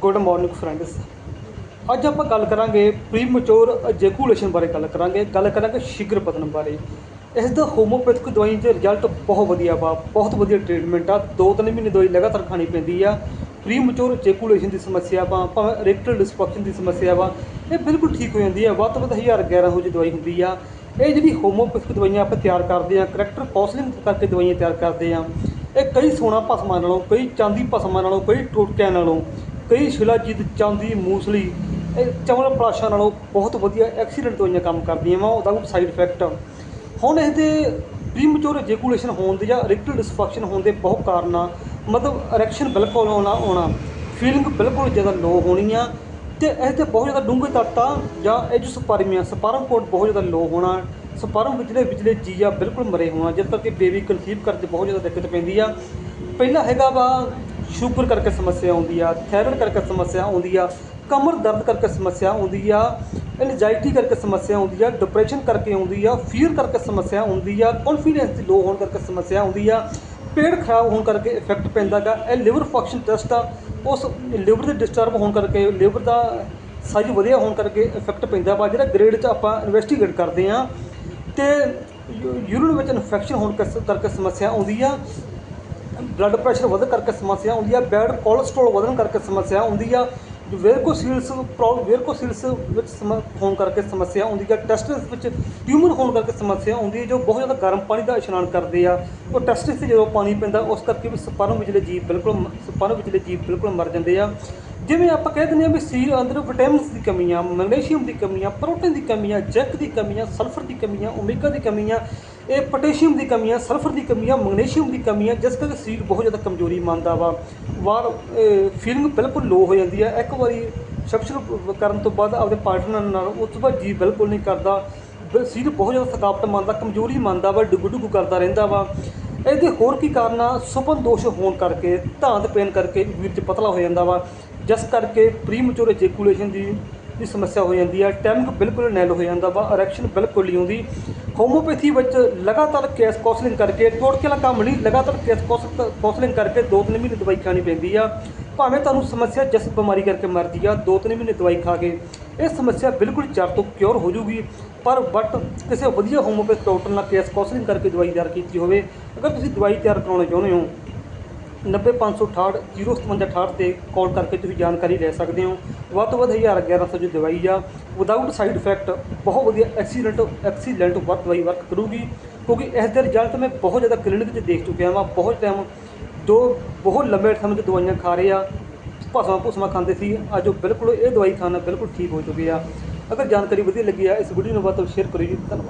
Good morning friends ਅੱਜ ਆਪਾਂ ਗੱਲ ਕਰਾਂਗੇ ਪ੍ਰੀਮਚੋਰ ਜੈਕੂਲੇਸ਼ਨ ਬਾਰੇ ਗੱਲ ਕਰਾਂਗੇ ਗੱਲ ਕਰਾਂਗੇ ਸ਼ੀਘਰ ਪਤਨ ਬਾਰੇ। ਇਸ ਦਾ ਹੋਮੋਪੈਥਿਕ ਦਵਾਈ ਦੇ ਰਿਜ਼ਲਟ ਬਹੁਤ ਵਧੀਆ ਵਾ, ਬਹੁਤ ਵਧੀਆ ਟ੍ਰੀਟਮੈਂਟ ਆ। ਦੋ ਤਿੰਨ ਮਹੀਨੇ ਦਵਾਈ ਲਗਾਤਾਰ ਖਾਣੀ ਪੈਂਦੀ ਆ। ਪ੍ਰੀਮਚੋਰ ਜੈਕੂਲੇਸ਼ਨ ਦੀ ਸਮੱਸਿਆ ਵਾ, ਭਾਵੇਂ ਰੈਕਟਲ ਡਿਸਫੰਕਸ਼ਨ ਦੀ ਸਮੱਸਿਆ ਵਾ, ਇਹ ਬਿਲਕੁਲ ਠੀਕ ਹੋ ਜਾਂਦੀ ਆ। ਵੱਧ ਤੋਂ ਵੱਧ 1011 ਹੋ ਜੀ ਦਵਾਈ ਹੁੰਦੀ ਆ। ਇਹ ਜਿਹੜੀ ਹੋਮੋਪੈਥਿਕ ਦਵਾਈਆਂ ਆਪਾਂ ਤਿਆਰ ਕਰਦੇ ਆ ਕਰੈਕਟਰ ਕੌਂਸਲਿੰਗ ਕਰਕੇ ਦਵਾਈਆਂ ਤਿਆਰ ਕਰਦੇ ਆ। ਇਹ ਕਈ ਸੋਨਾ ਭਸਮਾਂ ਨਾਲੋਂ, ਕਈ ਚਾਂਦੀ ਭਸਮਾਂ ਨਾਲੋਂ, ਕਈ ਟੋਟਕਿਆਂ ਨਾਲੋਂ ਕਈ ਸ਼ਿਲਾਜੀਤ ਚਾਂਦੀ, ਮੂਸਲੀ, ਇਹ ਚਮਲ ਪਲਾਸ਼ਾਂ ਨਾਲੋਂ ਬਹੁਤ ਵਧੀਆ ਐਕਸੀਡੈਂਟ ਦਵਾਈਆਂ ਕੰਮ ਕਰਦੀਆਂ ਵਾ, ਉਹਦਾ ਕੋਈ ਸਾਈਡ ਇਫੈਕਟ ਹੁਣ ਇਹਦੇ ਪ੍ਰੀਮੈਚੁਰ ਜੈਕੂਲੇਸ਼ਨ ਹੋਣ ਦੇ ਜਾਂ ਰਿਕਟਲ ਡਿਸਫੰਕਸ਼ਨ ਹੋਣ ਦੇ ਬਹੁਤ ਕਾਰਨ ਆ। ਮਤਲਬ ਇਰੈਕਸ਼ਨ ਬਿਲਕੁਲ ਆਉਣਾ ਆਉਣਾ ਫੀਲਿੰਗ ਬਿਲਕੁਲ ਜ਼ਿਆਦਾ ਲੋ ਹੋਣੀ ਆ। ਤੇ ਇਹ ਤੇ ਬਹੁਤ ਜ਼ਿਆਦਾ ਡੂੰਘੇ ਤੱਤ ਆ, ਜਾਂ ਇਹ ਜੋ ਸਪਰਮ ਆ, ਸਪਰਮ ਕੋਡ ਬਹੁਤ ਜ਼ਿਆਦਾ ਲੋ ਹੋਣਾ। ਸਪਰਮ ਵਿਚਲੇ ਵਿਚਲੇ ਜੀ ਆ ਬਿਲਕੁਲ ਮਰੇ ਹੋਣਾ। ਜਿਸ ਕਰਕੇ ਬੇਬੀ ਕਨਸੀਵ ਕਰਦੇ ਬਹੁਤ ਜ਼ਿਆਦਾ ਦਿੱਕਤ ਪੈਂਦੀ ਆ। ਪਹਿਲਾ ਹੈਗਾ ਵਾ ਸ਼ੂਗਰ ਕਰਕੇ ਸਮੱਸਿਆ ਆਉਂਦੀ ਆ, ਥਾਇਰਾਇਡ ਕਰਕੇ ਸਮੱਸਿਆ ਆਉਂਦੀ ਆ, ਕਮਰ ਦਰਦ ਕਰਕੇ ਸਮੱਸਿਆ ਆਉਂਦੀ ਆ ਐਨਜ਼ਾਈਟੀ ਕਰਕੇ ਸਮੱਸਿਆ ਆਉਂਦੀ ਆ ਡਿਪਰੈਸ਼ਨ ਕਰਕੇ ਆਉਂਦੀ ਆ ਫੀਅਰ ਕਰਕੇ ਸਮੱਸਿਆ ਆਉਂਦੀ ਆ ਕੌਨਫੀਡੈਂਸ ਦੀ ਲੋ ਹੋਣ ਕਰਕੇ ਸਮੱਸਿਆ ਆਉਂਦੀ ਆ, ਪੇਟ ਖਰਾਬ ਹੋਣ ਕਰਕੇ ਇਫੈਕਟ ਪੈਂਦਾਗਾ ਇਹ ਲਿਵਰ ਫੰਕਸ਼ਨ ਟੈਸਟ ਆ, ਉਸ ਲਿਵਰ ਦੇ ਡਿਸਟਰਬ ਹੋਣ ਕਰਕੇ ਲਿਵਰ ਦਾ ਸਾਈਜ਼ ਵਧੀਆ ਹੋਣ ਕਰਕੇ ਇਫੈਕਟ ਪੈਂਦਾ ਵਾ, ਜਿਹੜਾ ਗ੍ਰੇਡ 'ਚ ਆਪਾਂ ਇਨਵੈਸਟੀਗੇਟ ਕਰਦੇ ਆ, ਤੇ ਯੂਰਿਨ ਵਿੱਚ ਇਨਫੈਕਸ਼ਨ ਹੋਣ ਕਰਕੇ ਕਰਕੇ ਸਮੱਸਿਆ ਆਉਂਦੀ ਆ ਬਲੱਡ ਪ੍ਰੈਸ਼ਰ ਵਧਣ ਕਰਕੇ ਸਮੱਸਿਆ ਆਉਂਦੀ ਆ ਬੈਡ ਕੋਲੇਸਟ੍ਰੋਲ ਵਧਣ ਕਰਕੇ ਸਮੱਸਿਆ ਆਉਂਦੀ ਆ ਵੇਰਕੋਸੀਲਸ ਪ੍ਰੋਬਲਮ ਵੇਰਕੋਸੀਲਸ ਵਿੱਚ ਸਮ- ਹੋਣ ਕਰਕੇ ਸਮੱਸਿਆ ਆਉਂਦੀ ਆ ਟੈਸਟਿਸ ਵਿੱਚ ਟਿਊਮਰ ਹੋਣ ਕਰਕੇ ਸਮੱਸਿਆ ਆਉਂਦੀ ਹੈ ਜੋ ਬਹੁਤ ਜ਼ਿਆਦਾ ਗਰਮ ਪਾਣੀ ਦਾ ਇਸ਼ਨਾਨ ਕਰਦੇ ਆ, ਉਹ ਟੈਸਟਿਸ ਤੇ ਜਦੋਂ ਪਾਣੀ ਪੈਂਦਾ, ਉਸ ਕਰਕੇ ਵੀ ਸਪਰਮ ਵਿਚਲੇ ਜੀਵ ਬਿਲਕੁਲ ਮ- ਸਪਰਮ ਵਿਚਲੇ ਜੀਵ ਬਿਲਕੁਲ ਮਰ ਜਾਂਦੇ ਆ। ਜਿਵੇਂ ਆਪਾਂ ਕਹਿ ਦਿੰਦੇ ਆ ਵੀ ਸਰੀਰ ਅੰਦਰ ਵਿਟਾਮਿਨਸ ਦੀ ਕਮੀ ਆ ਮੈਗਨੀਸ਼ੀਅਮ ਦੀ ਕਮੀ ਆ ਪ੍ਰੋਟੀਨ ਦੀ ਕਮੀ ਆ ਜੈਕ ਦੀ ਕਮੀ ਆ ਸਲਫਰ ਦੀ ਕਮੀ ਆ ਓਮੇਗਾ ਦੀ ਕਮੀ ਆ ਇਹ ਪੋਟਾਸ਼ੀਅਮ ਦੀ ਕਮੀ ਆ ਸਲਫਰ ਦੀ ਕਮੀ ਆ ਮੈਗਨੀਸ਼ੀਅਮ ਦੀ ਕਮੀ ਆ ਜਿਸ ਕਰਕੇ ਸਰੀਰ ਬਹੁਤ ਜ਼ਿਆਦਾ ਕਮਜ਼ੋਰੀ ਮੰਨਦਾ ਵਾ। ਵਾਰ ਫੀਲਿੰਗ ਬਿਲਕੁਲ ਲੋ ਹੋ ਜਾਂਦੀ ਆ ਇੱਕ ਵਾਰੀ ਸੈਕਸ਼ਨ ਕਰਨ ਤੋਂ ਬਾਅਦ ਆਪਣੇ ਪਾਰਟਨਰ ਨਾਲ, ਉਸ ਤੋਂ ਬਾਅਦ ਜੀ ਬਿਲਕੁਲ ਨਹੀਂ ਕਰਦਾ। ਬ- ਸਰੀਰ ਬਹੁਤ ਜ਼ਿਆਦਾ ਥਕਾਵਟ ਮੰਨਦਾ, ਕਮਜ਼ੋਰੀ ਮੰਨਦਾ ਵਾ ਡੁੱਗੂ ਡੁੱਗੂ ਕਰਦਾ ਰਹਿੰਦਾ ਵਾ। ਇਹਦੇ ਹੋਰ ਕੀ ਕਾਰਨ ਆ? ਸੁਪਨ ਦੋਸ਼ ਹੋਣ ਕਰਕੇ ਧਾਂਤ ਪੈਣ ਕਰਕੇ ਵੀਰ ਚ ਪਤਲਾ ਹੋ ਜਾਂਦਾ ਵਾ। ਜਿਸ ਕਰਕੇ ਪ੍ਰੀਮੈਚੁਰ ਏਜੈਕੂਲੇਸ਼ਨ ਦੀ ਦੀ ਸਮੱਸਿਆ ਹੋ ਜਾਂਦੀ ਆ। ਟਾਈਮਿੰਗ ਬਿਲਕੁਲ ਨੈਲ ਹੋ ਜਾਂਦਾ ਵਾ। ਇਰੈਕਸ਼ਨ ਬਿਲਕੁਲ ਨਹੀਂ ਆਉਂਦੀ। ਹੋਮੋਪੈਥੀ ਵਿੱਚ ਲਗਾਤਾਰ ਕੇਸ ਕੌਂਸਲਿੰਗ ਕਰਕੇ ਟੋਟਕੇ ਵਾਲਾ ਕੰਮ ਨਹੀਂ ਲਗਾਤਾਰ ਕੇਸ ਕੌਂਸਲਿੰਗ ਕਰਕੇ ਦੋ ਤਿੰਨ ਮਹੀਨੇ ਦਵਾਈ ਖਾਣੀ ਪੈਂਦੀ ਆ। ਭਾਵੇਂ ਤੁਹਾਨੂੰ ਸਮੱਸਿਆ ਜਿਸ ਬਿਮਾਰੀ ਕਰਕੇ ਮਰਦੀ ਆ, ਦੋ ਤਿੰਨ ਮਹੀਨੇ ਦਵਾਈ ਖਾ ਕੇ, ਇਹ ਸਮੱਸਿਆ ਬਿਲਕੁਲ ਜੜ ਤੋਂ ਕਿਉਰ ਹੋ ਜੂਗੀ ਪਰ ਬਟ ਕਿਸੇ ਵਧੀਆ ਹੋਮੋਪੈਥ ਡਾਕਟਰ ਨਾਲ ਕੇਸ ਕੌਂਸਲਿੰਗ ਕਰਕੇ ਦਵਾਈ ਤਿਆਰ ਕੀਤੀ ਹੋਵੇ, ਅਗਰ ਤੁਸੀਂ ਦਵਾਈ ਤਿਆਰ ਕਰਾਉਣਾ ਚਾਹੁੰਦੇ ਹੋ 90568 05768 ਤੇ ਕਾਲ ਕਰਕੇ ਤੁਸੀਂ ਜਾਣਕਾਰੀ ਲੈ ਸਕਦੇ ਹੋ। ਵੱਧ ਤੋਂ ਵੱਧ 1100 ਜੋ ਦਵਾਈ ਆ ਵਿਦਆਊਟ ਸਾਈਡ ਇਫੈਕਟ ਬਹੁਤ ਵਧੀਆ ਐਕਸੀਲੈਂਟ ਐਕਸੀਲੈਂਟ ਵਰਕ ਦਵਾਈ ਵਰਕ ਕਰੂਗੀ। ਕਿਉਂਕਿ ਇਸ ਦੇ ਰਿਜ਼ਲਟ ਮੈਂ ਬਹੁਤ ਜ਼ਿਆਦਾ ਕਲੀਨਿਕ 'ਚ ਦੇਖ ਚੁੱਕਿਆ ਵਾਂ, ਬਹੁਤ ਟਾਈਮ ਜੋ ਬਹੁਤ ਲੰਬੇ ਸਮੇਂ ਤੋਂ ਦਵਾਈਆਂ ਖਾ ਰਹੇ ਆ, ਭਸਮਾ ਭੁਸਮਾ ਖਾਂਦੇ ਸੀ। ਅੱਜ ਉਹ ਬਿਲਕੁਲ ਇਹ ਦਵਾਈ ਖਾਣਾ ਬਿਲਕੁਲ ਠੀਕ ਹੋ ਚੁੱਕੇ ਆ। ਅਗਰ ਜਾਣਕਾਰੀ ਵਧੀਆ ਲੱਗੀ ਆ, ਇਸ ਵੀਡੀਓ ਨੂੰ ਵੱਧ ਤੋਂ ਸ਼ੇਅਰ ਕਰਿਓ ਜੀ, ਧੰਨਵਾਦ।